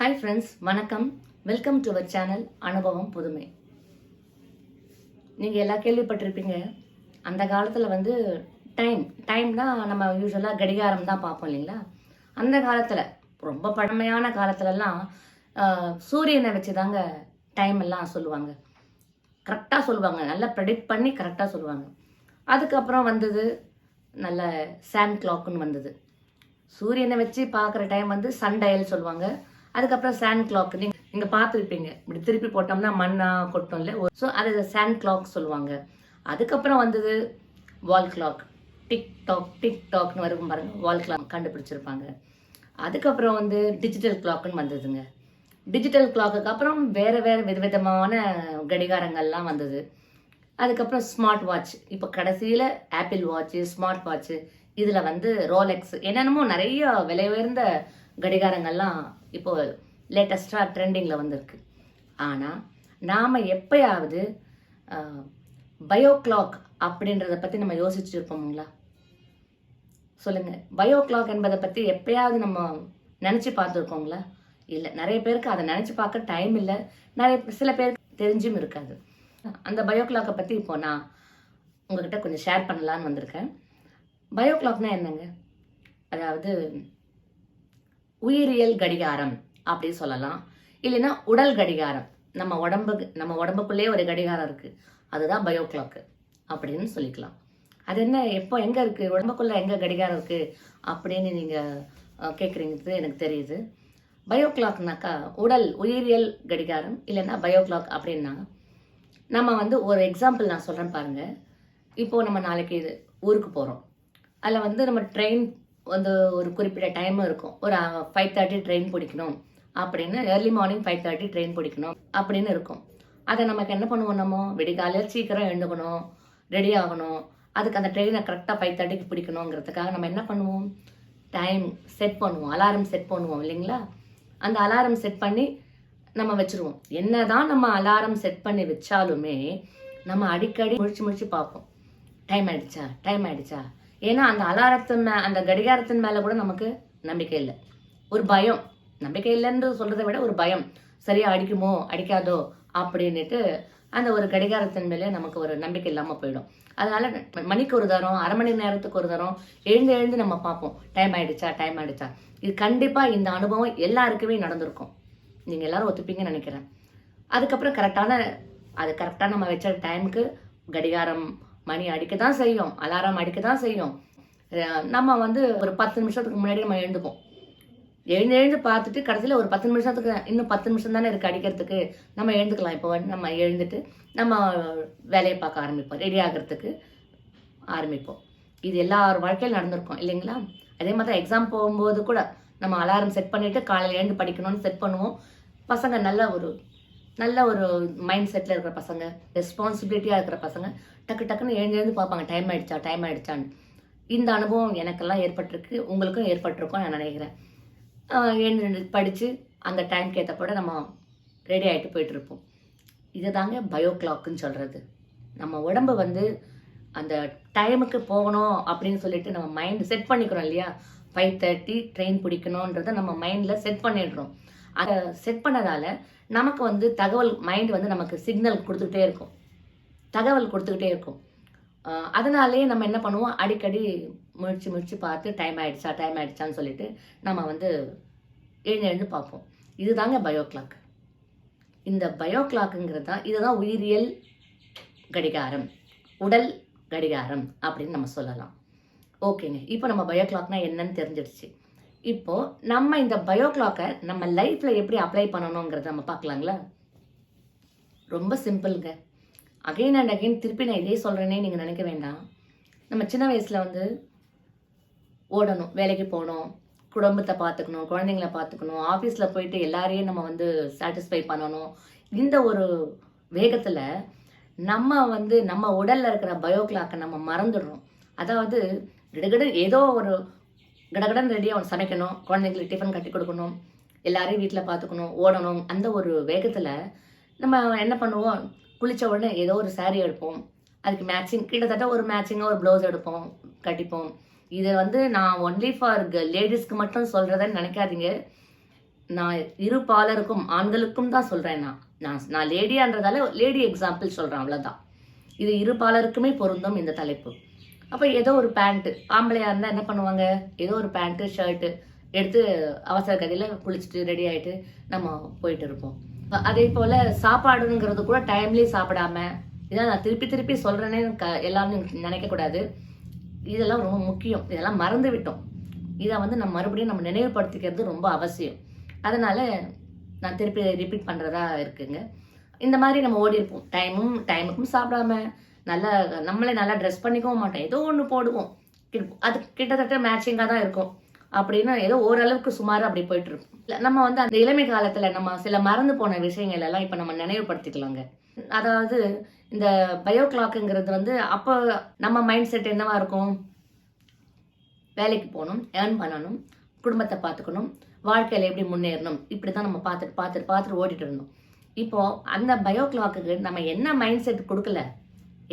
Hi friends வணக்கம். Welcome to our channel அனுபவம் புதுமை நீங்கள் எல்லாம் கேள்விப்பட்டிருப்பீங்க அந்த காலத்தில் வந்து டைம் டைம்னா நம்ம யூஸ்வலாக கடிகாரம் தான் பார்ப்போம் இல்லைங்களா? அந்த காலத்தில் ரொம்ப பழமையான காலத்துலலாம் சூரியனை வச்சு தாங்க டைம் எல்லாம் சொல்லுவாங்க. கரெக்டாக சொல்லுவாங்க நல்லா ப்ரெடிக்ட் பண்ணி கரெக்டாக சொல்லுவாங்க. அதுக்கப்புறம் வந்தது நல்ல சாண்ட் கிளாக்குன்னு வந்தது. சூரியனை வச்சு பார்க்குற டைம் வந்து சன் டயல் சொல்லுவாங்க. அதுக்கப்புறம் சாண்ட் கிளாக் நீங்க நீங்க பார்த்துருப்பீங்க. இப்படி திருப்பி போட்டோம்னா மண்ணா கொட்டும்ல ஸோ அதை சாண்ட் கிளாக் சொல்லுவாங்க. அதுக்கப்புறம் வந்தது wall clock tick tock tick டாக்னு வரும் பாருங்க வால் கிளாக் கண்டுபிடிச்சிருப்பாங்க. அதுக்கப்புறம் வந்து டிஜிட்டல் கிளாக்குன்னு வந்ததுங்க. டிஜிட்டல் கிளாக்குக்கு அப்புறம் வேறு வேறு விதவிதமான கடிகாரங்கள்லாம் வந்தது. அதுக்கப்புறம் ஸ்மார்ட் வாட்ச் இப்போ கடைசியில் ஆப்பிள் வாட்ச் ஸ்மார்ட் வாட்ச் இதில் வந்து ரோலெக்ஸ் என்னென்னமோ நிறைய விலை உயர்ந்த கடிகாரங்கள்லாம் இப்போது லேட்டஸ்டாக ட்ரெண்டிங்கில் வந்திருக்கு. ஆனால் நாம் எப்பயாவது பயோ கிளாக் அப்படின்றத பற்றி நம்ம யோசிச்சுருப்போங்களா சொல்லுங்கள் பயோ கிளாக் என்பதை பற்றி எப்பயாவது நம்ம நினச்சி பார்த்துருக்கோங்களா இல்லை நிறைய பேருக்கு அதை நினச்சி பார்க்க டைம் இல்லை. நிறைய சில பேருக்கு தெரிஞ்சும் இருக்காது. அந்த பயோ கிளாக்கை பற்றி இப்போ நான் உங்ககிட்ட கொஞ்சம் ஷேர் பண்ணலான்னு வந்திருக்கேன். பயோ கிளாக்னால் என்னங்க? அதாவது உயிரியல் கடிகாரம் அப்படி சொல்லலாம். இல்லைன்னா உடல் கடிகாரம். நம்ம உடம்புக்கு நம்ம உடம்புக்குள்ளேயே ஒரு கடிகாரம் இருக்குது அதுதான் பயோ கிளாக்கு அப்படின்னு சொல்லிக்கலாம். அது என்ன எப்போ எங்கே இருக்குது உடம்புக்குள்ளே எங்கே கடிகாரம் இருக்குது அப்படின்னு நீங்கள் கேட்குறீங்கிறது எனக்கு தெரியுது. பயோ கிளாக்னாக்கா உடல் உயிரியல் கடிகாரம் இல்லைன்னா பயோ கிளாக் அப்படின்னா நம்ம வந்து ஒரு எக்ஸாம்பிள் நான் சொல்கிறேன் பாருங்கள் இப்போது நம்ம நாளைக்கு இது ஊருக்கு போகிறோம் அதில் வந்து நம்ம ட்ரெயின் வந்து ஒரு குறிப்பிட்ட டைம் இருக்கும். ஒரு ஃபைவ் தேர்ட்டி ட்ரெயின் பிடிக்கணும். அப்படின்னு early morning five thirty train பிடிக்கணும் அப்படின்னு இருக்கும். அதை நமக்கு என்ன பண்ணுவோம் நம்ம? விடிகாலையில் சீக்கிரம் எழுந்துக்கணும். ரெடி ஆகணும். அதுக்கு அந்த ட்ரெயினை கரெக்டாக ஃபைவ் தேர்ட்டிக்கு பிடிக்கணுங்கிறதுக்காக நம்ம என்ன பண்ணுவோம்? டைம் செட் பண்ணுவோம். அலாரம் செட் பண்ணுவோம் இல்லைங்களா? அந்த அலாரம் செட் பண்ணி நம்ம வச்சுருவோம். என்ன தான் நம்ம அலாரம் செட் பண்ணி வச்சாலுமே நம்ம அடிக்கடி முழிச்சு முழிச்சு பார்ப்போம். டைம் ஆயிடுச்சா? டைம் ஆயிடுச்சா? ஏன்னா அந்த அலாரத்தின் மே அந்த கடிகாரத்தின் மேலே கூட நமக்கு நம்பிக்கை இல்லை. ஒரு பயம். நம்பிக்கை இல்லைன்னு சொல்கிறத விட ஒரு பயம். சரியாக அடிக்குமோ அடிக்காதோ அப்படின்னுட்டு அந்த ஒரு கடிகாரத்தின் மேலே நமக்கு ஒரு நம்பிக்கை இல்லாமல் போயிடும். அதனால மணிக்கு ஒரு தரம் அரை மணி நேரத்துக்கு ஒரு தரம் எழுந்து எழுந்து நம்ம பார்ப்போம். டைம் ஆயிடுச்சா டைம் ஆயிடுச்சா? இது கண்டிப்பாக இந்த அனுபவம் எல்லாருக்குமே நடந்திருக்கும். நீங்கள் எல்லாரும் ஒத்துப்பீங்கன்னு நினைக்கிறேன். அதுக்கப்புறம் கரெக்டான அது கரெக்டாக நம்ம வச்ச டைமுக்கு கடிகாரம் மணி அடிக்க தான் செய்யும் அலாரம் அடிக்க தான் செய்யும் நம்ம வந்து ஒரு பத்து நிமிஷத்துக்கு முன்னாடி நம்ம எழுந்துப்போம். எழுந்து எழுந்து பார்த்துட்டு கடைசியில் ஒரு பத்து நிமிஷத்துக்கு இன்னும் பத்து நிமிஷம் தானே இருக்குது அடிக்கிறதுக்கு. நம்ம எழுந்துக்கலாம். இப்போ வந்து நம்ம எழுந்துட்டு நம்ம வேலையை பார்க்க ஆரம்பிப்போம். ரெடி ஆகிறதுக்கு ஆரம்பிப்போம். இது எல்லா வாழ்க்கையில் நடந்திருக்கும் இல்லைங்களா? அதே மாதிரி தான் எக்ஸாம் போகும்போது கூட நம்ம அலாரம் செட் பண்ணிவிட்டு காலையில் எழுந்து படிக்கணும்னு செட் பண்ணுவோம். பசங்க நல்ல ஒரு நல்ல ஒரு மைண்ட் செட்டில் இருக்கிற பசங்க ரெஸ்பான்சிபிலிட்டியாக இருக்கிற பசங்க டக்கு டக்குன்னு எழுந்து பார்ப்பாங்க டைம் ஆயிடுச்சா டைம் ஆயிடுச்சான்னு. இந்த அனுபவம் எனக்கெல்லாம் ஏற்பட்டிருக்கு உங்களுக்கும் ஏற்பட்டிருக்கும் நான் நினைக்கிறேன். எழுந்து படித்து அந்த டைம்க்கு ஏற்றப்பட நம்ம ரெடி ஆகிட்டு போயிட்டு இருப்போம். இதுதாங்க பயோ கிளாக்குன்னு சொல்கிறது நம்ம உடம்பு வந்து அந்த டைமுக்கு போகணும் அப்படின்னு சொல்லிட்டு நம்ம மைண்ட் செட் பண்ணிக்கிறோம் இல்லையா? ஃபைவ் தேர்ட்டி ட்ரெயின் பிடிக்கணுன்றதை நம்ம மைண்டில் செட் பண்ணிடுறோம். அதை செட் பண்ணதால் நமக்கு வந்து தகவல் மைண்ட் வந்து நமக்கு சிக்னல் கொடுத்துக்கிட்டே இருக்கும். தகவல் கொடுத்துக்கிட்டே இருக்கும். அதனாலேயே அதனாலே நம்ம என்ன பண்ணுவோம்? அடிக்கடி முழிச்சு முழிச்சு பார்த்து டைம் ஆகிடுச்சா டைம் ஆகிடுச்சான்னு சொல்லிட்டு நம்ம வந்து எழுந்து எழுந்து பார்ப்போம். இதுதாங்க பயோ கிளாக் இந்த பயோ கிளாக்குங்கிறது தான் இதுதான் உயிரியல் கடிகாரம் உடல் கடிகாரம் அப்படின்னு நம்ம சொல்லலாம். ஓகேங்க. இப்போ நம்ம பயோ கிளாக்னால் என்னன்னு தெரிஞ்சிடுச்சு இப்போ நம்ம இந்த பயோ கிளாக்கை நம்ம லைஃப்ல எப்படி அப்ளை பண்ணணுங்கிறத நம்ம பார்க்கலாங்களா? ரொம்ப சிம்பிளுங்க அகைன் அண்ட் அகைன் திருப்பி நான் இதே சொல்கிறேனே நீங்கள் நினைக்க வேண்டாம். நம்ம சின்ன வயசில் வந்து ஓடணும் வேலைக்கு போகணும் குடும்பத்தை பார்த்துக்கணும் குழந்தைங்கள பார்த்துக்கணும் ஆஃபீஸில் போயிட்டு எல்லாரையும் நம்ம வந்து சாட்டிஸ்ஃபை பண்ணணும். இந்த ஒரு வேகத்தில் நம்ம வந்து நம்ம உடலில் இருக்கிற பயோ கிளாக்கை நம்ம மறந்துடுறோம். அதாவது கிடுகிடு ஏதோ ஒரு கடகடன் ரெடியாக சமைக்கணும். குழந்தைங்களுக்கு டிஃபன் கட்டி கொடுக்கணும். எல்லாரையும் வீட்டில் பார்த்துக்கணும் ஓடணும். அந்த ஒரு வேகத்தில் நம்ம என்ன பண்ணுவோம்? குளிச்ச உடனே ஏதோ ஒரு சாரீ எடுப்போம். அதுக்கு மேட்சிங் கிட்டத்தட்ட ஒரு மேட்சிங்காக ஒரு ப்ளவுஸ் எடுப்போம் கட்டிப்போம். இதை வந்து நான் ஒன்லி ஃபார் லேடிஸ்க்கு மட்டும் சொல்கிறதன்னு நினைக்காதீங்க. நான் இரு பாலருக்கும் ஆண்களுக்கும் தான் சொல்கிறேன் நான். நான் நான் லேடியான்றதால லேடி எக்ஸாம்பிள் சொல்கிறேன் அவ்வளோதான் இது இரு பாலருக்குமே பொருந்தும் இந்த தலைப்பு. அப்போ ஏதோ ஒரு பேண்ட்டு ஆம்பளையாக இருந்தால் என்ன பண்ணுவாங்க? ஏதோ ஒரு பேண்ட்டு ஷர்ட்டு எடுத்து அவசர கதையில் குளிச்சுட்டு ரெடி ஆகிட்டு நம்ம போயிட்டு இருப்போம். அதே போல் சாப்பாடுங்கிறது கூட டைம்லி சாப்பிடாம இதான் நான் திருப்பி திருப்பி சொல்கிறேனே க எல்லாரும் நினைக்கக்கூடாது இதெல்லாம் ரொம்ப முக்கியம். இதெல்லாம் மறந்து விட்டோம். இதை வந்து நம்ம மறுபடியும் நம்ம நினைவுபடுத்திக்கிறது ரொம்ப அவசியம். அதனால் நான் திருப்பி ரிப்பீட் பண்ணுறதா இருக்குங்க. இந்த மாதிரி நம்ம ஓடி இருப்போம் டைமும் டைமுக்கும் சாப்பிடாம நல்லா நம்மளே நல்லா ட்ரெஸ் பண்ணிக்கவும் மாட்டோம். ஏதோ ஒன்று போடுவோம். கிட்- அது கிட்டத்தட்ட மேட்சிங்காக தான் இருக்கும். அப்படின்னு ஏதோ ஓரளவுக்கு சுமாராக அப்படி போயிட்டு இருக்கும். நம்ம வந்து அந்த இளமை காலத்தில் நம்ம சில மறந்து போன விஷயங்கள் எல்லாம் இப்போ நம்ம நினைவுபடுத்திக்கலாங்க. அதாவது இந்த பயோ கிளாக்குங்கிறது வந்து அப்போ நம்ம மைண்ட் செட் என்னவா இருக்கும்? வேலைக்கு போகணும் ஏர்ன் பண்ணணும் குடும்பத்தை பார்த்துக்கணும் வாழ்க்கையில் எப்படி முன்னேறணும் இப்படி தான் நம்ம பார்த்துட்டு பார்த்துட்டு பார்த்துட்டு ஓடிட்டு இருந்தோம். இப்போ அந்த பயோ கிளாக்குக்கு நம்ம என்ன மைண்ட் செட் கொடுக்கல?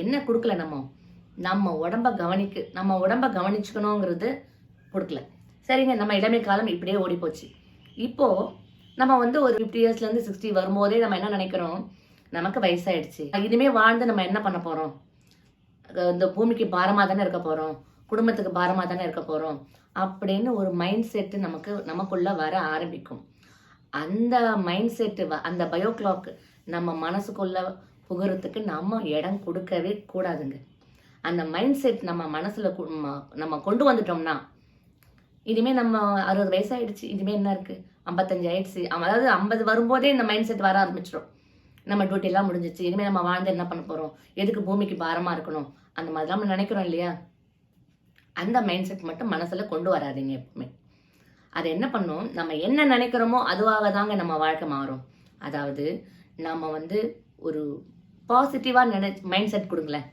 என்ன கொடுக்கல நம்ம? நம்ம உடம்ப கவனிக்கு நம்ம உடம்ப கவனிச்சுக்கணுங்கிறது கொடுக்கல. சரிங்க நம்ம இளமை காலம் இப்படியே ஓடி போச்சு இப்போ நம்ம வந்து ஒரு ஃபிஃப்டி இயர்ஸ்லேருந்து சிக்ஸ்டி வரும்போதே நம்ம என்ன நினைக்கிறோம்? நமக்கு வயசாயிடுச்சு. இனிமேல் வாழ்ந்து நம்ம என்ன பண்ண போகிறோம் இந்த பூமிக்கு பாரமாக தானே இருக்க போகிறோம் குடும்பத்துக்கு பாரமாக தானே இருக்க போகிறோம் அப்படின்னு ஒரு மைண்ட் செட்டு நமக்கு நமக்குள்ளே வர ஆரம்பிக்கும். அந்த மைண்ட் செட்டு அந்த பயோ கிளாக் நம்ம மனசுக்குள்ள புகறதுக்கு நம்ம இடம் கொடுக்கவே கூடாதுங்க. அந்த மைண்ட் செட் நம்ம மனசில் நம்ம கொண்டு வந்துட்டோம்னா இனிமே நம்ம அறுபது வயசாகிடுச்சு இனிமே என்ன இருக்குது ஐம்பத்தஞ்சு ஆயிடுச்சு அதாவது ஐம்பது வரும்போதே இந்த மைண்ட் செட் வர ஆரம்பிச்சிடும் நம்ம டியூட்டிலாம் முடிஞ்சிச்சு இனிமேல் நம்ம வாழ்ந்து என்ன பண்ண போகிறோம் எதுக்கு பூமிக்கு பாரமாக இருக்கணும்? அந்த மாதிரிலாம் நம்ம நினைக்கிறோம் இல்லையா? அந்த மைண்ட் செட் மட்டும் மனசில் கொண்டு வராதீங்க எப்பவுமே. அது என்ன பண்ணும்? நம்ம என்ன நினைக்கிறோமோ அதுவாக தாங்க நம்ம வாழ்க்கை மாறும். அதாவது நம்ம வந்து ஒரு பாசிட்டிவாக நினை மைண்ட் செட் கொடுங்களேன்.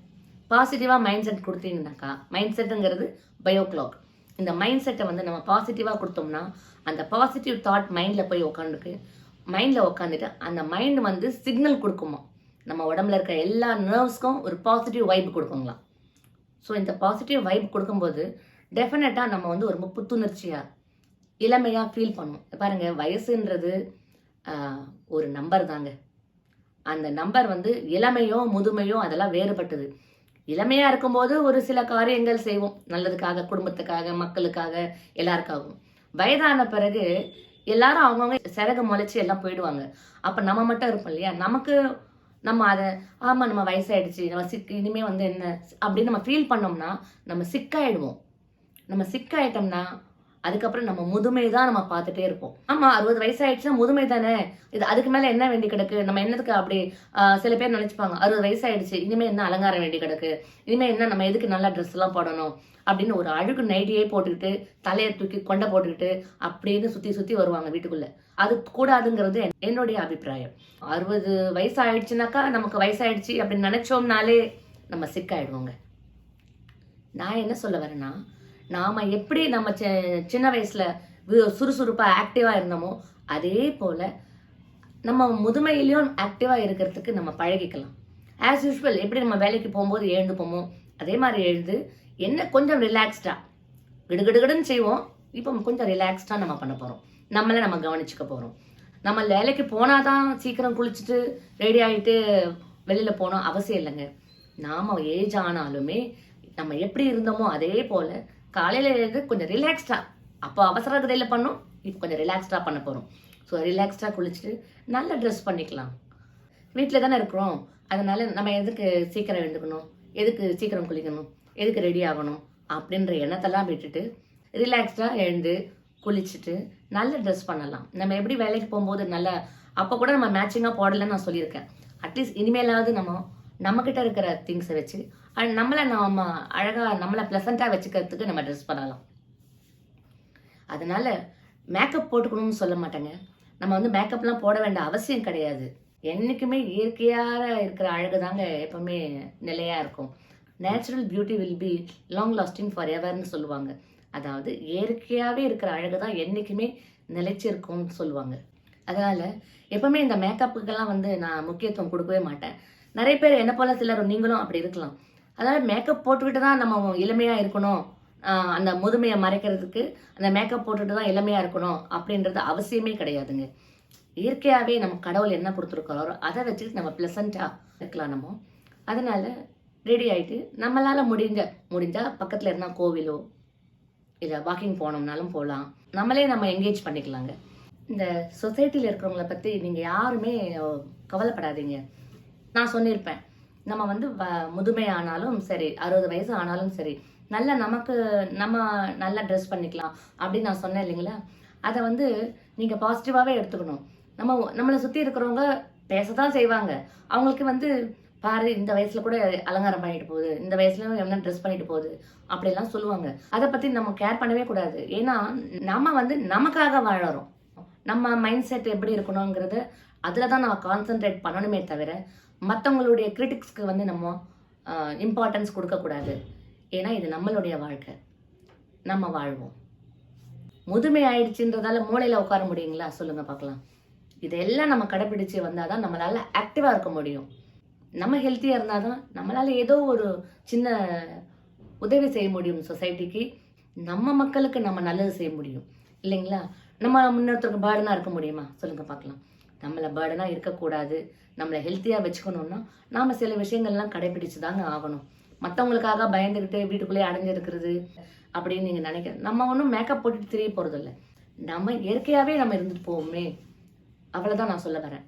பாசிட்டிவாக மைண்ட் செட் கொடுத்தீங்கன்னாக்கா மைண்ட் செட்டுங்கிறது பயோ கிளாக் இந்த மைண்ட் செட்டை வந்து நம்ம பாசிட்டிவாக கொடுத்தோம்னா அந்த பாசிட்டிவ் தாட் மைண்டில் போய் உட்காந்துருக்கு மைண்டில் உட்காந்துட்டு அந்த மைண்ட் வந்து சிக்னல் கொடுக்குமா? நம்ம உடம்புல இருக்கிற எல்லா நர்வ்ஸ்க்கும் ஒரு பாசிட்டிவ் வைப் கொடுக்குங்களாம். ஸோ இந்த பாசிட்டிவ் வைப் கொடுக்கும்போது டெஃபினட்டாக நம்ம வந்து ஒரு புத்துணர்ச்சியாக இளமையாக ஃபீல் பண்ணும். பாருங்கள் வயசுன்றது ஒரு நம்பர் தாங்க. அந்த நம்பர் வந்து இளமையோ முதுமையோ அதெல்லாம் வேறுபட்டது. இளமையாக இருக்கும்போது ஒரு சில காரியங்கள் செய்வோம். நல்லதுக்காக குடும்பத்துக்காக மக்களுக்காக எல்லாருக்காகவும். வயதான பிறகு எல்லாரும் அவங்கவுங்க சிறகு முளைச்சி எல்லாம் போயிடுவாங்க. அப்போ நம்ம மட்டும் இருப்போம் இல்லையா? நமக்கு நம்ம அதை ஆமாம் நம்ம வயசாயிடுச்சு. நம்ம சிக் இனிமேல் வந்து என்ன? அப்படின்னு நம்ம ஃபீல் பண்ணோம்னா நம்ம சிக்காயிடுவோம் நம்ம சிக்காயிட்டோம்னா அதுக்கப்புறம் நம்ம முதுமை தான் நம்ம பார்த்துட்டே இருப்போம். ஆமா அறுபது வயசு ஆயிடுச்சுன்னா முதுமை தானே இது அதுக்கு மேல என்ன வேண்டி கிடக்கு? நம்ம என்னதுக்கு அப்படி ஆஹ், சில பேர் நினைச்சுப்பாங்க அறுபது வயசாயிடுச்சு இனிமே என்ன அலங்காரம் வேண்டி கிடக்கு? இனிமே என்ன நம்ம எதுக்கு நல்லா ட்ரெஸ் எல்லாம் போடணும்? அப்படின்னு ஒரு அழுகு நைட்டியே போட்டுக்கிட்டு தலையை தூக்கி கொண்டை போட்டுக்கிட்டு அப்படின்னு சுத்தி சுத்தி வருவாங்க வீட்டுக்குள்ள. அது கூடாதுங்கிறது என்னுடைய அபிப்பிராயம். அறுபது வயசு ஆயிடுச்சுனாக்கா நமக்கு வயசாயிடுச்சு அப்படின்னு நினைச்சோம்னாலே நம்ம சிக்காயிடுவோங்க நான் என்ன சொல்ல வரேன்னா நாம் எப்படி நம்ம சி- சின்ன வயசில் வி- ஆக்டிவாக இருந்தோமோ அதே போல் நம்ம முதுமையிலையும் ஆக்டிவாக இருக்கிறதுக்கு நம்ம பழகிக்கலாம். ஆஸ் யூஸ்வல் எப்படி நம்ம வேலைக்கு போகும்போது எழுந்துப்போமோ அதே மாதிரி எழுந்து என்ன கொஞ்சம் ரிலாக்ஸ்டாக கிடுகிடுகிடுன்னு செய்வோம். இப்போ கொஞ்சம் ரிலாக்ஸ்டாக நம்ம பண்ண போகிறோம் நம்மளை நம்ம கவனிச்சுக்க போகிறோம் நம்ம வேலைக்கு போனால் தான் சீக்கிரம் குளிச்சுட்டு ரெடி ஆகிட்டு வெளியில் போனோம் அவசியம் இல்லைங்க. நாம் ஏஜ் ஆனாலுமே நம்ம எப்படி இருந்தோமோ அதே போல் காலையில எழுந்து கொஞ்சம் ரிலாக்ஸ்டா அப்போ அவசர கதையில பண்ணோம். இப்போ கொஞ்சம் ரிலாக்ஸ்டா பண்ண போறோம். ஸோ ரிலாக்ஸ்டா குளிச்சுட்டு நல்ல ட்ரெஸ் பண்ணிக்கலாம். வீட்டில் தானே இருக்கிறோம். அதனால நம்ம எதுக்கு சீக்கிரம் எழுந்துக்கணும்? எதுக்கு சீக்கிரம் குளிக்கணும்? எதுக்கு ரெடி ஆகணும்? அப்படின்ற எண்ணத்தெல்லாம் விட்டுட்டு ரிலாக்ஸ்டாக எழுந்து குளிச்சுட்டு நல்ல ட்ரெஸ் பண்ணலாம். நம்ம எப்படி வேலைக்கு போகும்போது நல்ல அப்போ கூட நம்ம மேட்சிங்காக போடலன்னு நான் சொல்லியிருக்கேன். அட்லீஸ்ட் இனிமேலாவது நம்ம நம்மக்கிட்ட இருக்கிற திங்ஸை வச்சு அண்ட் நம்மளை நம்ம அழகாக நம்மளை ப்ளசண்ட்டாக வச்சுக்கிறதுக்கு நம்ம ட்ரெஸ் பண்ணலாம். அதனால் மேக்கப் போட்டுக்கணும்னு சொல்ல மாட்டேங்க. நம்ம வந்து மேக்கப்லாம் போட வேண்டிய அவசியம் கிடையாது. என்றைக்குமே இயற்கையாக இருக்கிற அழகு தாங்க எப்பவுமே நிலையாக இருக்கும். Natural beauty will be long lasting for எவர்னு சொல்லுவாங்க. அதாவது இயற்கையாகவே இருக்கிற அழகு தான் என்றைக்குமே நிலைச்சிருக்கும்னு சொல்லுவாங்க. அதனால் எப்பவுமே இந்த மேக்கப்புக்கெல்லாம் வந்து நான் முக்கியத்துவம் கொடுக்கவே மாட்டேன். நிறைய பேர் என்ன போல சிலர் நீங்களும் அப்படி இருக்கலாம். அதாவது மேக்கப் போட்டுக்கிட்டு தான் நம்ம இளமையாக இருக்கணும். அந்த முதுமையை மறைக்கிறதுக்கு அந்த மேக்கப் போட்டுட்டு தான் இளமையாக இருக்கணும் அப்படின்றது அவசியமே கிடையாதுங்க. இயற்கையாகவே நம்ம கடவுள் என்ன கொடுத்துருக்காரோ அதை வச்சுட்டு நம்ம ப்ளசண்ட்டாக இருக்கலாம் நம்ம. அதனால ரெடி ஆகிட்டு நம்மளால் முடிஞ்ச முடிஞ்சால் பக்கத்தில் இருந்தால் கோவிலோ இல்லை வாக்கிங் போனோம்னாலும் போகலாம் நம்மளே நம்ம என்கேஜ் பண்ணிக்கலாங்க. இந்த சொசைட்டியில் இருக்கிறவங்கள பற்றி நீங்கள் யாருமே கவலைப்படாதீங்க. நான் சொல்லியிருப்பேன். நம்ம வந்து வ- முதுமை ஆனாலும் சரி அறுபது வயசு ஆனாலும் சரி நல்ல நமக்கு நம்ம நல்லா ட்ரெஸ் பண்ணிக்கலாம் அப்படின்னு நான் சொன்னேன் இல்லைங்களா? அதை வந்து நீங்கள் பாசிட்டிவாகவே எடுத்துக்கணும். நம்ம நம்மளை சுற்றி இருக்கிறவங்க பேசத்தான் செய்வாங்க. அவங்களுக்கு வந்து பாரு இந்த வயசுல கூட அலங்காரம் பண்ணிட்டு போகுது இந்த வயசுல என்ன ட்ரெஸ் பண்ணிட்டு போகுது அப்படிலாம் சொல்லுவாங்க. அதை பத்தி நம்ம கேர் பண்ணவே கூடாது. ஏன்னா நம்ம வந்து நமக்காக வாழறோம். நம்ம மைண்ட் செட் எப்படி இருக்கணுங்கிறத அதில் தான் நம்ம கான்சென்ட்ரேட் பண்ணணுமே தவிர மற்றவங்களுடைய கிரிட்டிக்ஸ்க்கு வந்து நம்ம இம்பார்ட்டன்ஸ் கொடுக்கக்கூடாது. ஏன்னா இது நம்மளுடைய வாழ்க்கை. நம்ம வாழ்வோம். முதுமை ஆயிடுச்சுன்றதால மூளையில் உட்கார முடியுங்களா? சொல்லுங்க பார்க்கலாம். இதெல்லாம் நம்ம கடைப்பிடிச்சு வந்தால் தான் நம்மளால் ஆக்டிவாக இருக்க முடியும். நம்ம ஹெல்த்தியாக இருந்தால் தான் நம்மளால் ஏதோ ஒரு சின்ன உதவி செய்ய முடியும் சொசைட்டிக்கு நம்ம மக்களுக்கு நம்ம நல்லது செய்ய முடியும். இல்லைங்களா? நம்ம முன்னொருத்தருக்கு பேர்டனாக இருக்க முடியுமா? சொல்லுங்கள் பார்க்கலாம். நம்மளை பேர்டனாக இருக்கக்கூடாது. நம்மளை ஹெல்த்தியாக வச்சுக்கணும்னா நாம் சில விஷயங்கள்லாம் கடைப்பிடிச்சு தாங்க ஆகணும். மற்றவங்களுக்காக பயந்துக்கிட்டு வீட்டுக்குள்ளேயே அடைஞ்சிருக்கிறது அப்படின்னு நீங்கள் நினைக்கிற நம்ம ஒன்றும் மேக்கப் போட்டுட்டு தெரிய போகிறதில்ல நம்ம இயற்கையாகவே நம்ம இருந்துட்டு போவோமே. அவ்வளோதான் நான் சொல்ல வரேன்.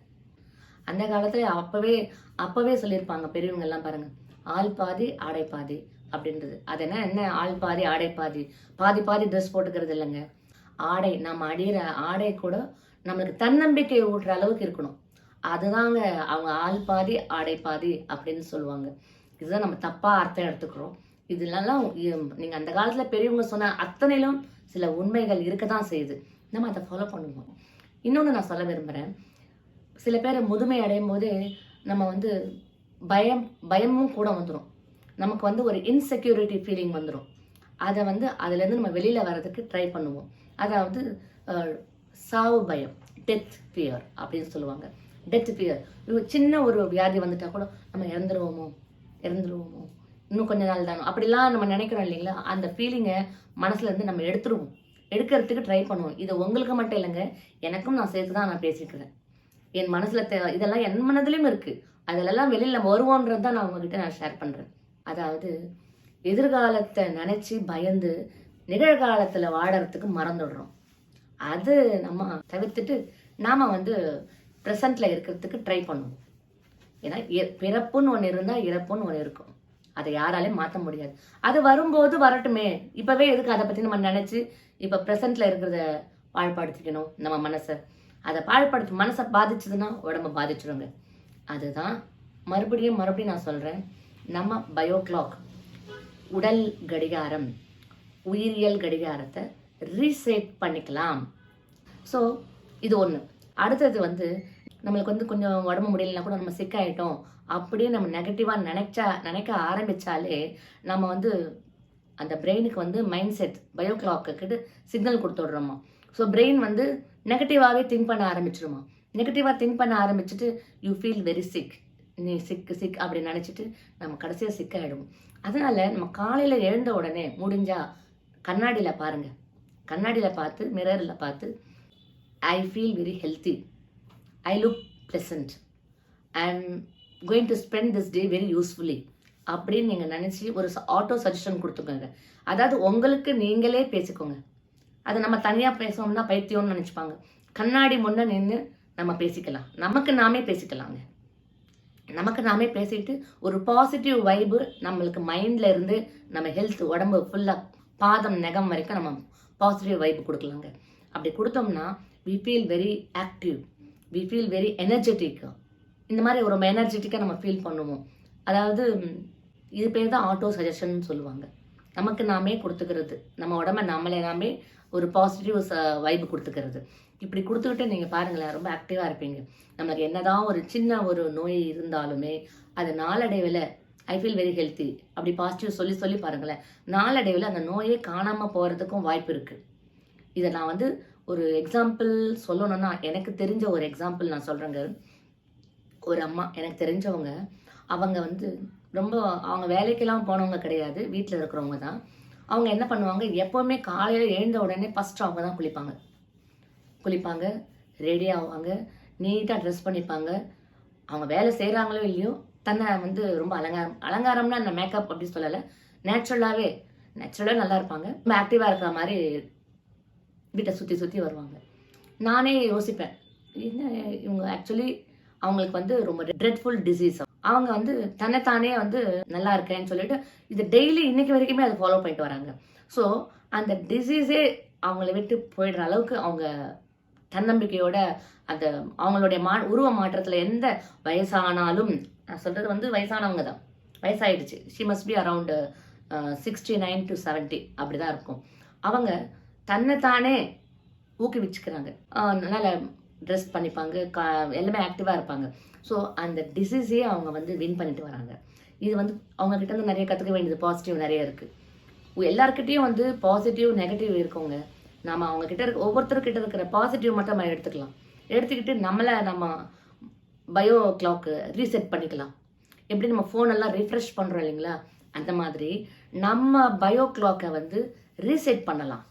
அந்த காலத்தில் அப்போவே அப்போவே சொல்லியிருப்பாங்க பெரியவங்க எல்லாம் பாருங்க ஆள் பாதி ஆடை பாதி அப்படின்றது. அது என்ன என்ன ஆள் பாதி ஆடை பாதி? பாதி பாதி ட்ரெஸ் போட்டுக்கிறது இல்லைங்க. ஆடை நம்ம அடிகிற ஆடை கூட நம்மளுக்கு தன்னம்பிக்கை ஊட்டுற அளவுக்கு இருக்கணும். அதுதாங்க அவங்க ஆள் பாதி ஆடை பாதி அப்படின்னு சொல்லுவாங்க. இதுதான் நம்ம தப்பாக அர்த்தம் எடுத்துக்கிறோம். இதுலலாம் நீங்கள் அந்த காலத்தில் பெரியவங்க சொன்ன அத்தனையிலும் சில உண்மைகள் இருக்க தான் செய்யுது. நம்ம அதை ஃபாலோ பண்ணுவோம். இன்னொன்று நான் சொல்ல விரும்புகிறேன் சில பேர் முதுமை அடையும் போதே நம்ம வந்து பயம் பயமும் கூட வந்துடும் நமக்கு வந்து ஒரு இன்செக்யூரிட்டி ஃபீலிங் வந்துடும் அதை வந்து அதுலேருந்து நம்ம வெளியில் வர்றதுக்கு ட்ரை பண்ணுவோம். அதாவது சாவு பயம். டெத் ஃபியர் அப்படின்னு சொல்லுவாங்க. டெத் ஃபியர் சின்ன ஒரு வியாதி வந்துட்டா கூட நம்ம இறந்துருவோமோ? இறந்துருவோமோ? இன்னும் கொஞ்ச நாள் தானோ? அப்படிலாம் நம்ம நினைக்கிறோம் இல்லைங்களா? அந்த ஃபீலிங்கை மனசுல இருந்து நம்ம எடுத்துருவோம். எடுக்கிறதுக்கு ட்ரை பண்ணுவோம். இது உங்களுக்கு மட்டும் இல்லைங்க எனக்கும் நான் சேர்த்து தான் நான் பேசிக்கிறேன் என் மனசில் தே- இதெல்லாம் என் மனதிலையும் இருக்குது அதிலெல்லாம் வெளியில் வருவோன்றது தான் நான் உங்ககிட்ட நான் ஷேர் பண்ணுறேன் அதாவது எதிர்காலத்தை நினச்சி பயந்து நிகழ்காலத்தில் வாழறதுக்கு மறந்துடுறோம். அது நம்ம தவிர்த்துட்டு நாம் வந்து ப்ரெசண்ட்டில் இருக்கிறதுக்கு ட்ரை பண்ணுவோம். ஏன்னா பிறப்புன்னு ஒன்று இருந்தால் இறப்புன்னு ஒன்று இருக்கும். அதை யாராலையும் மாற்ற முடியாது. அது வரும்போது வரட்டுமே. இப்போவே எதுக்கு அதை பற்றி நம்ம நினச்சி இப்போ ப்ரெசண்ட்டில் இருக்கிறத பாழ்படுத்திக்கணும் நம்ம மனசை. அதை பாழ்படுத்தி மனசை பாதிச்சதுன்னா உடம்பை பாதிச்சிடுங்க அதுதான் மறுபடியும் மறுபடியும் நான் சொல்கிறேன் நம்ம பயோ கிளாக் உடல் கடிகாரம் உயிரியல் கடிகாரத்தை ரீசெட் பண்ணிக்கலாம். ஸோ இது ஒன்று அடுத்தது வந்து நம்மளுக்கு வந்து கொஞ்சம் உடம்பு முடியலனா கூட நம்ம சிக் ஆகிட்டோம் அப்படியே நம்ம நெகட்டிவாக நினைச்சா நினைக்க ஆரம்பிச்சாலே நம்ம வந்து அந்த பிரெயினுக்கு வந்து mind set bio clock signal கொடுத்துட்றோமா so brain வந்து நெகட்டிவாகவே திங்க் பண்ண ஆரம்பிச்சிருமா. நெகட்டிவாக திங்க் பண்ண ஆரம்பிச்சுட்டு யூ ஃபீல் வெரி சிக் நீ சிக் சிக் அப்படி நினச்சிட்டு நம்ம கடைசியாக சிக் ஆகிடுவோம் அதனால் நம்ம காலையில் எழுந்த உடனே முடிஞ்சால் கண்ணாடியில் பாருங்கள் கண்ணாடியில் பார்த்து மிரரில் பார்த்து I feel very healthy I look pleasant and going to spend this day very usefully அப்படின்னு நீங்கள் நினச்சி ஒரு ஆட்டோ சஜஷன் கொடுத்துக்கோங்க. அதாவது உங்களுக்கு நீங்களே பேசிக்கோங்க. அதை நம்ம தனியாக பேசணும்னா பைத்தியம்னு நினச்சிப்பாங்க. கண்ணாடி முன்னே நின்று நம்ம பேசிக்கலாம். நமக்கு நாமே பேசிக்கலாங்க. நமக்கு நாமே பேசிட்டு ஒரு பாசிட்டிவ் வைபு நம்மளுக்கு மைண்டில் இருந்து நம்ம ஹெல்த் உடம்பு ஃபுல்லாக பாதம் நெகம் வரைக்கும் நம்ம பாசிட்டிவ் வைப் கொடுக்கலாங்க. அப்படி கொடுத்தோம்னா we feel very active we feel very energetic இந்த மாதிரி ரொம்ப எனர்ஜெட்டிக்காக நம்ம ஃபீல் பண்ணுவோம். அதாவது இது பேர் தான் ஆட்டோ சஜஷன் சொல்லுவாங்க. நமக்கு நாமே கொடுத்துக்கிறது. நம்ம உடம்ப நம்மளே நாமே ஒரு பாசிட்டிவ் ச வைப் கொடுத்துக்கிறது. இப்படி கொடுத்துக்கிட்டு நீங்கள் பாருங்களேன் ரொம்ப ஆக்டிவாக இருப்பீங்க. நமக்கு என்னதான் ஒரு சின்ன ஒரு நோய் இருந்தாலுமே அது நாளடைவில் ஐ ஃபீல் வெரி ஹெல்த்தி அப்படி பாசிட்டிவ் சொல்லி சொல்லி பாருங்களேன். நாளடைவில் அந்த நோயே காணாமல் போகிறதுக்கும் வாய்ப்பு இருக்குது இதை நான் வந்து ஒரு எக்ஸாம்பிள் சொல்லணும்னா எனக்கு தெரிஞ்ச ஒரு எக்ஸாம்பிள் நான் சொல்கிறேங்க ஒரு அம்மா எனக்கு தெரிஞ்சவங்க அவங்க வந்து ரொம்ப அவங்க வேலைக்கெல்லாம் போனவங்க கிடையாது. வீட்டில் இருக்கிறவங்க தான். அவங்க என்ன பண்ணுவாங்க? எப்போவுமே காலையில் எழுந்த உடனே ஃபஸ்ட்டு அவங்க தான் குளிப்பாங்க. குளிப்பாங்க ரெடி ஆவாங்க நீட்டாக ட்ரெஸ் பண்ணிப்பாங்க. அவங்க வேலை செய்கிறாங்களோ இல்லையோ தன்னை வந்து ரொம்ப அலங்காரம் அலங்காரம்னா அந்த மேக்கப் அப்படின்னு சொல்லலை. நேச்சுரலாகவே நேச்சுரலாக நல்லா இருப்பாங்க. ரொம்ப ஆக்டிவாக இருக்கிற மாதிரி வீட்டை சுற்றி சுற்றி வருவாங்க. நானே யோசிப்பேன் என்ன இவங்க ஆக்சுவலி அவங்களுக்கு வந்து ரொம்ப ட்ரெட்ஃபுல் டிசீஸ் அவங்க வந்து தன்னைத்தானே வந்து நல்லா இருக்கேன்னு சொல்லிட்டு இது டெய்லி இன்னைக்கு வரைக்குமே அதை ஃபாலோ பண்ணிட்டு வராங்க. ஸோ அந்த டிசீஸே அவங்கள விட்டு போயிடுற அளவுக்கு அவங்க தன்னம்பிக்கையோட அந்த அவங்களுடைய மா உருவ மாற்றத்தில் எந்த வயசானாலும் நான் சொல்கிறது வந்து வயசானவங்க தான். வயசாயிடுச்சு. She must be around sixty nine to seventy அப்படி தான் இருக்கும். அவங்க தன்னைத்தானே ஊக்குவிச்சுக்கிறாங்க. நல்லா நல்ல ட்ரெஸ் பண்ணிப்பாங்க. கா எல்லாமே ஆக்டிவாக இருப்பாங்க. ஸோ அந்த டிசீஸே அவங்க வந்து வின் பண்ணிட்டு வராங்க. இது வந்து அவங்கக்கிட்ட வந்து நிறைய கற்றுக்க வேண்டியது. பாசிட்டிவ் நிறைய இருக்குது எல்லாருக்கிட்டேயும் வந்து பாசிட்டிவ் நெகட்டிவ் இருக்கவங்க நம்ம அவங்கக்கிட்ட இருக்க ஒவ்வொருத்தர்கிட்ட இருக்கிற பாசிட்டிவ் மட்டும் நம்ம எடுத்துக்கலாம். எடுத்துக்கிட்டு நம்மளை நம்ம பயோ கிளாக்கு ரீசெட் பண்ணிக்கலாம். எப்படி நம்ம ஃபோனெல்லாம் ரிஃப்ரெஷ் பண்ணுறோம் இல்லைங்களா? அந்த மாதிரி நம்ம பயோ கிளாக்கை வந்து ரீசெட் பண்ணலாம்.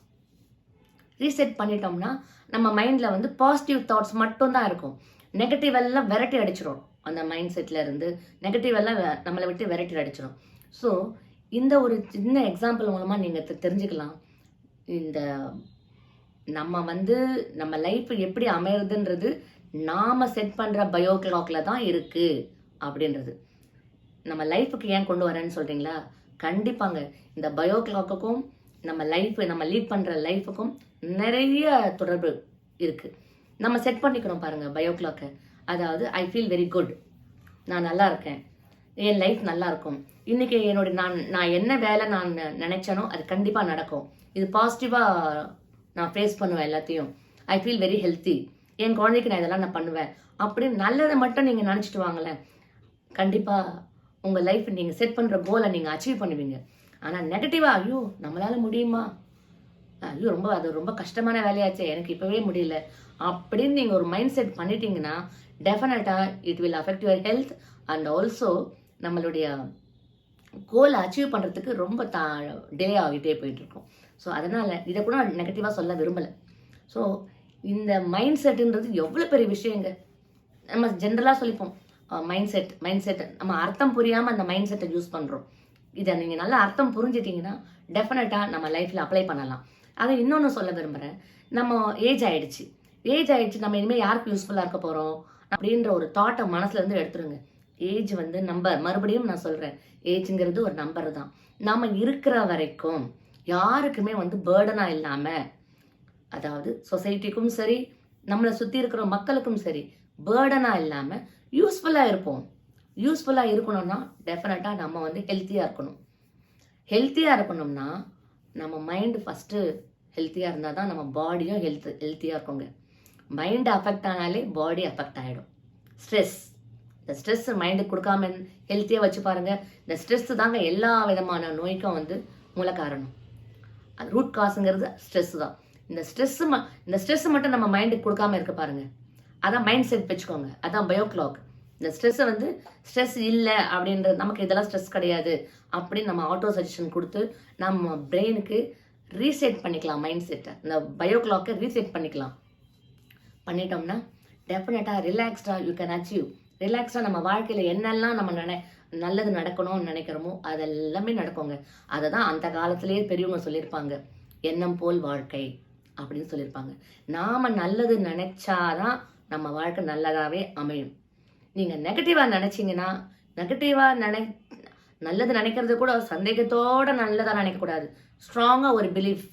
ரீசெட் பண்ணிட்டோம்னா நம்ம மைண்டில் வந்து பாசிட்டிவ் தாட்ஸ் மட்டும்தான் இருக்கும். நெகட்டிவ் எல்லாம் விரட்டி அடிச்சிடும் அந்த மைண்ட் செட்டில் இருந்து நெகட்டிவ் எல்லாம் நம்மளை விட்டு விரட்டி அடிச்சிடும் ஸோ இந்த ஒரு சின்ன எக்ஸாம்பிள் மூலமாக நீங்கள் தெரிஞ்சுக்கலாம். இந்த நம்ம வந்து நம்ம லைஃப் எப்படி அமையுதுன்றது நாம் செட் பண்ணுற பயோ கிளாக்கில் தான் இருக்குது அப்படின்றது. நம்ம லைஃபுக்கு ஏன் கொண்டு வரேன்னு சொல்கிறீங்களா கண்டிப்பாங்க. இந்த பயோ கிளாக்குக்கும் நம்ம லைஃப் நம்ம லீட் பண்ணுற லைஃபுக்கும் நிறைய தொடர்பு இருக்குது நம்ம செட் பண்ணிக்கணும் பாருங்கள் பயோ கிளாக்கை அதாவது ஐ ஃபீல் வெரி குட் நான் நல்லா இருக்கேன். என் லைஃப் நல்லா இருக்கும். இன்றைக்கி என்னுடைய நான் நான் என்ன வேலை நான் நினச்சேனோ அது கண்டிப்பாக நடக்கும். இது பாசிட்டிவாக நான் ஃபேஸ் பண்ணுவேன் எல்லாத்தையும். ஐ ஃபீல் வெரி ஹெல்த்தி என் குழந்தைக்கு நான் இதெல்லாம் நான் பண்ணுவேன். அப்படின்னு நல்லதை மட்டும் நீங்கள் நினச்சிட்டு வாங்களேன். கண்டிப்பாக உங்கள் லைஃப் நீங்கள் செட் பண்ணுற கோலை நீங்கள் அச்சீவ் பண்ணுவீங்க. ஆனால் நெகட்டிவாக ஐயோ நம்மளால் முடியுமா? ஐயோ ரொம்ப அது ரொம்ப கஷ்டமான வேலையாச்சே எனக்கு இப்போவே முடியல. அப்படின்னு நீங்கள் ஒரு மைண்ட் செட் பண்ணிட்டீங்கன்னா டெஃபினட்டாக it will affect your health and also நம்மளுடைய கோலை அச்சீவ் பண்ணுறதுக்கு ரொம்ப தா டிலே ஆகிட்டே போயிட்டுருக்கோம் ஸோ அதனால் இதை கூட நான் சொல்ல விரும்பலை. ஸோ இந்த மைண்ட் செட்டுன்றது எவ்வளோ பெரிய விஷயங்க? நம்ம ஜென்ரலாக சொல்லிப்போம். மைண்ட் செட் மைண்ட் செட் நம்ம அர்த்தம் புரியாமல் அந்த மைண்ட் செட்டை யூஸ் பண்ணுறோம் இதை நீங்கள் நல்லா அர்த்தம் புரிஞ்சிட்டிங்கன்னா டெஃபினட்டாக நம்ம லைஃப்பில் அப்ளை பண்ணலாம். அதை இன்னொன்று சொல்ல விரும்புகிறேன் நம்ம ஏஜ் ஆகிடுச்சு ஏஜ் ஆகிடுச்சு நம்ம இனிமேல் யாருக்கு யூஸ்ஃபுல்லாக இருக்க போகிறோம் அப்படின்ற ஒரு தாட்டை மனசுலேருந்து எடுத்துருங்க. ஏஜ் வந்து நம்பர் மறுபடியும் நான் சொல்கிறேன் ஏஜ்ங்கிறது ஒரு நம்பர் தான். நம்ம இருக்கிற வரைக்கும் யாருக்குமே வந்து பேர்டனாக இல்லாமல் அதாவது சொசைட்டிக்கும் சரி நம்மளை சுற்றி இருக்கிற மக்களுக்கும் சரி பேர்டனாக இல்லாமல் யூஸ்ஃபுல்லாக இருப்போம். யூஸ்ஃபுல்லாக இருக்கணும்னா டெஃபினட்டாக நம்ம வந்து ஹெல்த்தியாக இருக்கணும். ஹெல்த்தியாக இருக்கணும்னா நம்ம மைண்டு ஃபஸ்ட்டு ஹெல்த்தியாக இருந்தால் தான் நம்ம பாடியும் ஹெல்த் ஹெல்த்தியாக இருக்குங்க. மைண்டு அஃபெக்ட் ஆனாலே பாடி அஃபெக்ட் ஆகிடும் ஸ்ட்ரெஸ் இந்த ஸ்ட்ரெஸ் மைண்டுக்கு கொடுக்காம ஹெல்த்தியாக வச்சு பாருங்க. இந்த ஸ்ட்ரெஸ் தாங்க எல்லா விதமான நோய்க்கும் வந்து மூல காரணம் அது ரூட் காசுங்கிறது ஸ்ட்ரெஸ் தான். இந்த ஸ்ட்ரெஸ் இந்த ஸ்ட்ரெஸ் மட்டும் நம்ம மைண்டுக்கு கொடுக்காம இருக்க பாருங்க. அதான் மைண்ட் செட் வச்சுக்கோங்க. அதான் பயோ கிளாக் இந்த ஸ்ட்ரெஸ்ஸை வந்து ஸ்ட்ரெஸ் இல்லை அப்படின்றது நமக்கு இதெல்லாம் ஸ்ட்ரெஸ் கிடையாது அப்படின்னு நம்ம ஆட்டோ சஜஷன் கொடுத்து நம்ம பிரெயினுக்கு ரீசெட் பண்ணிக்கலாம் மைண்ட் செட்டை இந்த பயோ கிளாக்கை ரீசெட் பண்ணிக்கலாம். பண்ணிட்டோம்னா டெஃபினட்டாக ரிலாக்ஸ்டாக யூ கேன் அச்சீவ் ரிலாக்ஸ்டாக நம்ம வாழ்க்கையில் என்னெல்லாம் நம்ம நினை நல்லது நடக்கணும்னு நினைக்கிறோமோ அதெல்லாமே நடக்குங்க. அதை தான் அந்த காலத்திலேயே பெரியவங்க சொல்லியிருப்பாங்க. எண்ணம் போல் வாழ்க்கை. அப்படின்னு சொல்லியிருப்பாங்க. நாம் நல்லது நினச்சாதான் நம்ம வாழ்க்கை நல்லதாகவே அமையும். நீங்கள் நெகட்டிவாக நினச்சிங்கன்னா நெகட்டிவாக நினை நல்லது நினைக்கிறது கூட சந்தேகத்தோட நல்லதாக நினைக்கக்கூடாது. ஸ்ட்ராங்காக ஒரு பிலீஃப்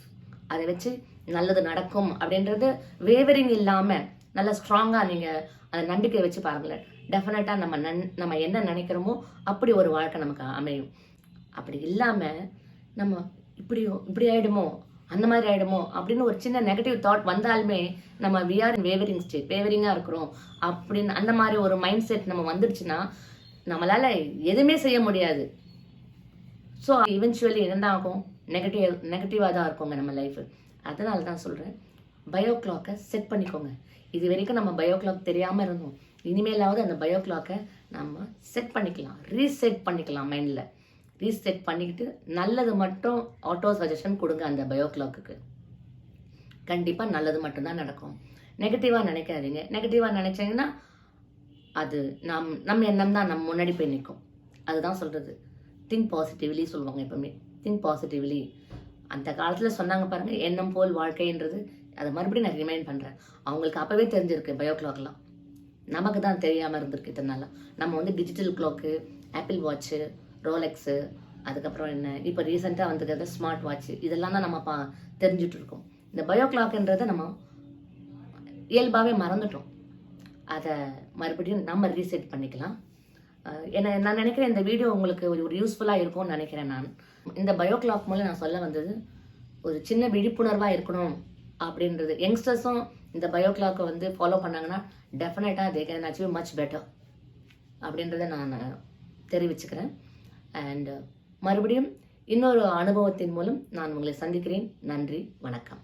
அதை வச்சு நல்லது நடக்கும் அப்படின்றது வேவரிங் இல்லாமல் நல்ல ஸ்ட்ராங்காக நீங்கள் அந்த நம்பிக்கையை வச்சு பாருங்களேன். டெஃபினட்டாக நம்ம நன் நம்ம என்ன நினைக்கிறோமோ அப்படி ஒரு வாழ்க்கை நமக்கு அமையும். அப்படி இல்லாமல் நம்ம இப்படியோ இப்படி ஆகிடுமோ அந்த மாதிரி ஆயிடுமோ? அப்படின்னு ஒரு சின்ன நெகட்டிவ் தாட் வந்தாலுமே நம்ம வி ஆர் வேவரிங் ஸ்டேட் வேவரிங்காக இருக்கிறோம். அப்படின்னு அந்த மாதிரி ஒரு மைண்ட் செட் நம்ம வந்துடுச்சுன்னா நம்மளால எதுவுமே செய்ய முடியாது. ஸோ இவென்ச்சுவலி என்னதான் ஆகும் நெகட்டிவ் நெகட்டிவாக தான் இருக்குங்க நம்ம லைஃப் அதனால தான் சொல்கிறேன் பயோ கிளாக்கை செட் பண்ணிக்கோங்க. இது வரைக்கும் நம்ம பயோ கிளாக் தெரியாமல் இருந்தோம். இனிமேலாவது அந்த பயோ கிளாக்கை நம்ம செட் பண்ணிக்கலாம். ரீசெட் பண்ணிக்கலாம் மைண்டில் ரீசெட் பண்ணிக்கிட்டு நல்லது மட்டும் ஆட்டோ சஜஷன் கொடுங்க அந்த பயோ கிளாக்குக்கு கண்டிப்பாக நல்லது மட்டும்தான் நடக்கும். நெகட்டிவாக நினைக்காதீங்க. நெகட்டிவாக நினைச்சீங்கன்னா அது நம் நம் எண்ணம் தான் நம்ம முன்னாடி போய் நிற்கும் அதுதான் சொல்கிறது திங்க் பாசிட்டிவ்லி சொல்லுவாங்க எப்பவுமே. திங்க் பாசிட்டிவ்லி அந்த காலத்தில் சொன்னாங்க பாருங்கள் எண்ணம் போல் வாழ்க்கைன்றது. அதை மறுபடியும் நான் ரிமைண்ட் பண்ணுறேன் அவங்களுக்கு அப்போவே தெரிஞ்சிருக்கு பயோ கிளாக்லாம் நமக்கு தான் தெரியாமல் இருந்திருக்கு இதனால். நம்ம வந்து digital clock Apple watch Rolex அதுக்கப்புறம் என்ன? இப்போ ரீசெண்டாக வந்துருக்கிறது ஸ்மார்ட் வாட்ச் இதெல்லாம் தான் நம்ம பா தெரிஞ்சுட்டு இருக்கோம். இந்த பயோ கிளாக்ன்றதை நம்ம இயல்பாகவே மறந்துட்டோம். அதை மறுபடியும் நம்ம ரீசெட் பண்ணிக்கலாம். அஹ் என்ன நான் நினைக்கிறேன் இந்த வீடியோ உங்களுக்கு ஒரு ஒரு யூஸ்ஃபுல்லாக இருக்கும்னு நினைக்கிறேன் நான். இந்த பயோ கிளாக் மூலம் நான் சொல்ல வந்தது ஒரு சின்ன விழிப்புணர்வாக இருக்கணும் அப்படின்றது. யங்ஸ்டர்ஸும் இந்த பயோ கிளாக்கை வந்து ஃபாலோ பண்ணாங்கன்னா டெஃபினட்டாக they can achieve much better அப்படின்றத நான் தெரிவிச்சுக்கிறேன். அண்ட் uh, மறுபடியும் இன்னொரு அனுபவத்தின் மூலம் நான் உங்களை சந்திக்கிறேன். நன்றி வணக்கம்.